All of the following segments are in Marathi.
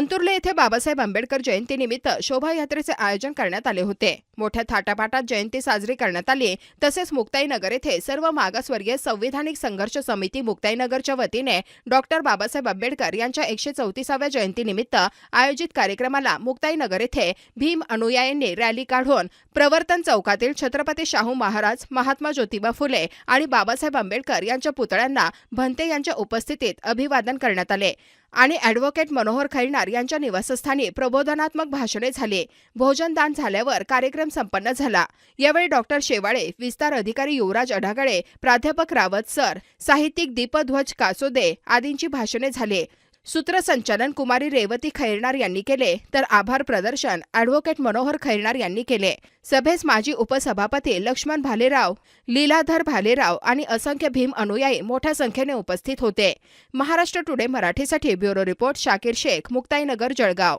अंतुर्ले येथे बाबासाहेब आंबेडकर जयंतीनिमित्त शोभायात्रेचे आयोजन करण्यात आले होते. मोठ्या थाटापाटात जयंती साजरी करण्यात आली तसेच मुक्ताईनगर येथे सर्व मागासवर्गीय संविधानिक संघर्ष समिती मुक्ताईनगरच्या वतीने डॉक्टर बाबासाहेब आंबेडकर यांच्या एकशे चौतीसाव्या जयंतीनिमित्त आयोजित कार्यक्रमाला मुक्ताईनगर येथे भीम अनुयायांनी रॅली काढून प्रवर्तन चौकातील छत्रपती शाहू महाराज महात्मा ज्योतिबा फुले आणि बाबासाहेब आंबेडकर यांच्या पुतळ्यांना भंते यांच्या उपस्थितीत अभिवादन करण्यात आले. आणि ॲडव्होकेट मनोहर खैरनार यांच्या निवासस्थानी प्रबोधनात्मक भाषणे झाली. भोजनदान झाल्यावर कार्यक्रम संपन्न झाला. यावेळी डॉक्टर शेवाळे विस्तार अधिकारी युवराज अढागळे प्राध्यापक रावत सर साहित्यिक दीपध्वज कासोदे आदींची भाषणे झाली. सूत्रसंचालन कुमारी रेवती खैरनार यांनी केले तर आभार प्रदर्शन ॲडव्होकेट मनोहर खैरनार यांनी केले. सभेस माजी उपसभापती लक्ष्मण भालेराव लीलाधर भालेराव आणि असंख्य भीम अनुयायी मोठ्या संख्येने उपस्थित होते. महाराष्ट्र टुडे मराठीसाठी ब्युरो रिपोर्ट शाकीर शेख मुक्ताईनगर जळगाव.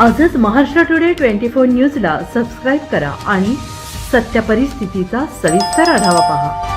आजच महाराष्ट्र टुडे ट्वेंटी फोर न्यूजला सबस्क्राईब करा आणि सत्य परिस्थितीचा सविस्तर आढावा पहा.